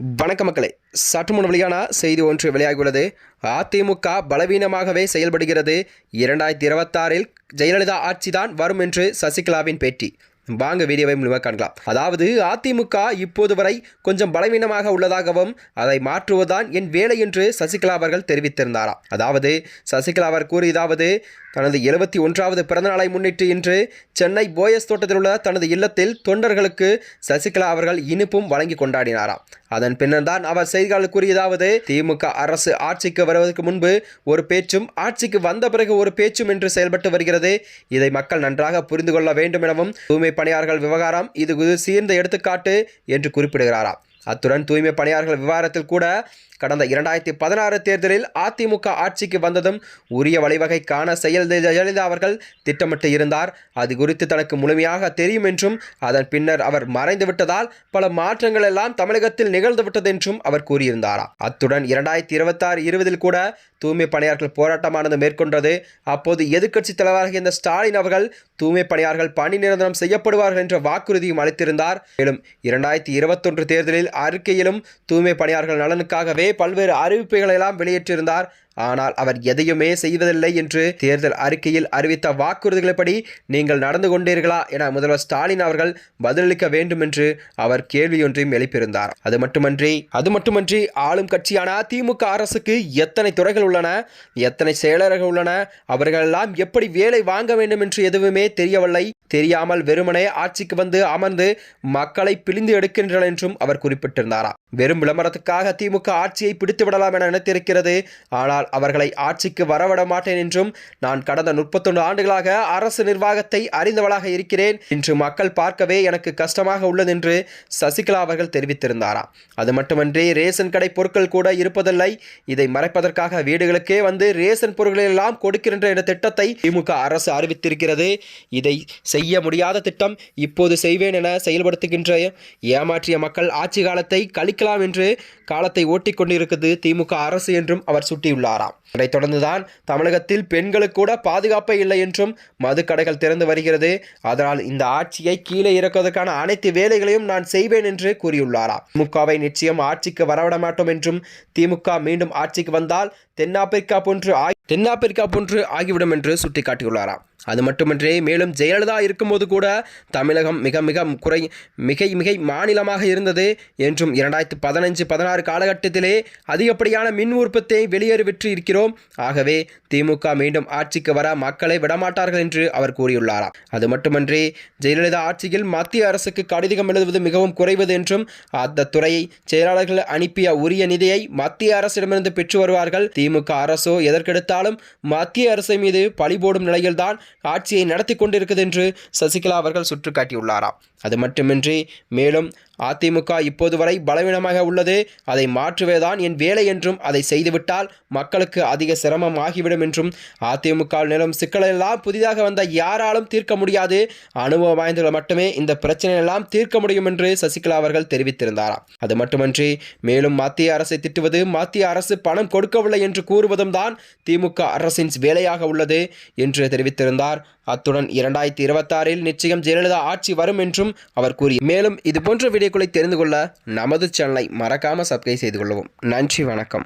வணக்க மக்களே சற்று முன் வெளியான செய்தி ஒன்று வெளியாகியுள்ளது. அதிமுக பலவீனமாகவே செயல்படுகிறது. இரண்டாயிரத்தி இருபத்தாறில் ஜெயலலிதா ஆட்சிதான் வரும் என்று சசிகலாவின் பேட்டி. வாங்க வீடியோவை முழுமையாக காணலாம் அதாவது அதிமுக இப்போது வரை கொஞ்சம் பலவீனமாக உள்ளதாகவும் அதை மாற்றுவதுதான் என் வேலை என்று சசிகலா அவர்கள் தெரிவித்திருந்தாராம் அதாவது சசிகலா அவர் கூறியதாவது தனது எழுபத்தி ஒன்றாவது பிறந்தநாளை முன்னிட்டு இன்று சென்னை போயஸ் தோட்டத்தில் உள்ள தனது இல்லத்தில் தொண்டர்களுக்கு சசிகலா அவர்கள் இனிப்பும் வழங்கி கொண்டாடினாராம். அதன் பின்னர் தான் அவர் செய்தியாளர் கூறியதாவது திமுக அரசு ஆட்சிக்கு வருவதற்கு முன்பு ஒரு பேச்சும் ஆட்சிக்கு வந்த பிறகு ஒரு பேச்சும் என்று செயல்பட்டு வருகிறது. இதை மக்கள் நன்றாக புரிந்து கொள்ள வேண்டும் எனவும் தூய்மை பணியாளர்கள் விவகாரம் இது சீர்ந்த எடுத்துக்காட்டு என்று குறிப்பிடுகிறாராம். அத்துடன் தூய்மை பணியாளர்கள் விவகாரத்தில் கூட கடந்த இரண்டாயிரத்தி பதினாறு தேர்தலில் அதிமுக ஆட்சிக்கு வந்ததும் உரிய வழிவகை காண செயல் ஜெயலலிதா அவர்கள் திட்டமிட்டு இருந்தார். அது குறித்து தனக்கு முழுமையாக தெரியும் என்றும் அதன் பின்னர் அவர் மறைந்து விட்டதால் பல மாற்றங்கள் எல்லாம் தமிழகத்தில் நிகழ்ந்து விட்டது என்றும் அவர் கூறியிருந்தாரா? அத்துடன் இரண்டாயிரத்தி இருபத்தாறு இருபதில் கூட தூய்மை பணியாளர்கள் போராட்டமானது மேற்கொண்டது. அப்போது எதிர்க்கட்சி தலைவராக இருந்த ஸ்டாலின் அவர்கள் தூய்மை பணியாளர்கள் பணி நிரந்தரம் செய்யப்படுவார்கள் என்ற வாக்குறுதியும் அளித்திருந்தார். மேலும் இரண்டாயிரத்தி இருபத்தொன்று தேர்தலில் அறிக்கையிலும் தூய்மை பணியாளர்கள் நலனுக்காகவே பல்வேறு அறிவிப்புகளை எல்லாம் வெளியிட்டிருந்தார். ஆனால் அவர் எதையுமே செய்வதில்லை என்று தேர்தல் அறிக்கையில் அறிவித்த வாக்குறுதிகளைப்படி நீங்கள் நடந்து கொண்டீர்களா என முதல்வர் ஸ்டாலின் அவர்கள் பதிலளிக்க வேண்டும் என்று அவர் கேள்வியொன்றையும் எழுப்பியிருந்தார். அது மட்டுமன்றி அது மட்டுமன்றி ஆளும் கட்சியான திமுக அரசுக்கு எத்தனை துறைகள் உள்ளன எத்தனை செயலர்கள் உள்ளன அவர்களெல்லாம் எப்படி வேலை வாங்க வேண்டும் என்று எதுவுமே தெரியவில்லை. தெரியாமல் வெறுமனே ஆட்சிக்கு வந்து அமர்ந்து மக்களை பிழிந்து எடுக்கின்றனர் என்றும் அவர் குறிப்பிட்டிருந்தாராம் வெறும் விளம்பரத்துக்காக திமுக ஆட்சியை பிடித்து விடலாம் என நினைத்திருக்கிறது. ஆனால் அவர்களை ஆட்சிக்கு வரவிட மாட்டேன் என்றும் நான் கடந்த முப்பத்தொன்று ஆண்டுகளாக அரசு நிர்வாகத்தை அறிந்தவளாக இருக்கிறேன். இன்று மக்கள் பார்க்கவே எனக்கு கஷ்டமாக உள்ளது என்று சசிகலா அவர்கள் தெரிவித்திருந்தாராம் அது மட்டுமன்றி ரேஷன் கடை பொருட்கள் கூட இருப்பதில்லை. இதை மறைப்பதற்காக வீடுகளுக்கே வந்து ரேஷன் பொருட்களை எல்லாம் கொடுக்கின்ற என்ற திட்டத்தை திமுக அரசு அறிவித்திருக்கிறது. இதை செய்ய முடியாத திட்டம் இப்போது செய்வேன் என செயல்படுத்துகின்ற ஏமாற்றிய மக்கள் ஆட்சி காலத்தை கழிக்கலாம் என்று காலத்தை ஓட்டிக்கொண்டிருக்கிறது திமுக அரசு என்றும் அவர் சுட்டியுள்ளார். சுட்டியுள்ளாராம் அதைத் தொடர்ந்துதான் தமிழகத்தில் பெண்களுக்கு கூட பாதுகாப்பே இல்லை என்றும் மதுக்கடைகள் திறந்து வருகிறது. அதனால் இந்த ஆட்சியை கீழே இறக்குவதற்கான அனைத்து வேலைகளையும் நான் செய்வேன் என்று கூறியுள்ளாராம். திமுகவை நிச்சயம் ஆட்சிக்கு வரவிட மாட்டோம் என்றும் திமுக மீண்டும் ஆட்சிக்கு வந்தால் தென்னாப்பிரிக்கா போன்று ஆகி தென்னாப்பிரிக்கா போன்று ஆகிவிடும் என்று சுட்டிக்காட்டியுள்ளாராம். அது மட்டுமன்றி மேலும் ஜெயலலிதா இருக்கும்போது கூட தமிழகம் மிக மிக குறை மிகை மிகை மாநிலமாக இருந்தது. என்றும் இரண்டாயிரத்து பதினஞ்சு பதினாறு காலகட்டத்திலே அதிகப்படியான மின் உற்பத்தியை வெளியேறி விற்று இருக்கிறோம். ஆகவே திமுக மீண்டும் ஆட்சிக்கு வர மக்களை விடமாட்டார்கள் என்று அவர் கூறியுள்ளாராம் அது மட்டுமன்றி ஜெயலலிதா ஆட்சியில் மத்திய அரசுக்கு கடிதம் எழுதுவது மிகவும் குறைவது என்றும் அந்த துறையை செயலாளர்கள் அனுப்பிய உரிய நிதியை மத்திய அரசிடமிருந்து பெற்று வருவார்கள். திமுக அரசோ எதற்கெடுத்தாலும் மத்திய அரசு மீது பழி போடும் நிலையில்தான் ஆட்சியை நடத்தி கொண்டிருக்கிறது என்று சசிகலா அவர்கள் சுட்டிக்காட்டியுள்ளாராம். அது மட்டுமின்றி மேலும் அதிமுக இப்போது வரை பலவீனமாக உள்ளது. அதை மாற்றுவேதான் என் வேலை என்றும் அதை செய்துவிட்டால் மக்களுக்கு அதிக சிரமம் ஆகிவிடும் என்றும் அதிமுக நிலம் சிக்கலெல்லாம் புதிதாக வந்த யாராலும் தீர்க்க முடியாது. அனுபவம் வாய்ந்தவர்கள் மட்டுமே இந்த பிரச்சனையெல்லாம் தீர்க்க முடியும் என்று சசிகலா அவர்கள் தெரிவித்திருந்தாராம் அது மட்டுமன்றி மேலும் மத்திய அரசை திட்டுவது மத்திய அரசு பணம் கொடுக்கவில்லை என்று கூறுவதும் தான் திமுக அரசின் வேலையாக உள்ளது என்று தெரிவித்திருந்தார். அத்துடன் இரண்டாயிரத்தி இருபத்தாறில் நிச்சயம் ஜெயலலிதா ஆட்சி வரும் என்றும் அவர் கூறி மேலும் இதுபோன்ற வீடியோ வீடியோக்களை தெரிந்து கொள்ள நமது சேனலை மறக்காமல் சப்ஸ்கிரைப் செய்து கொள்ளவும். நன்றி வணக்கம்.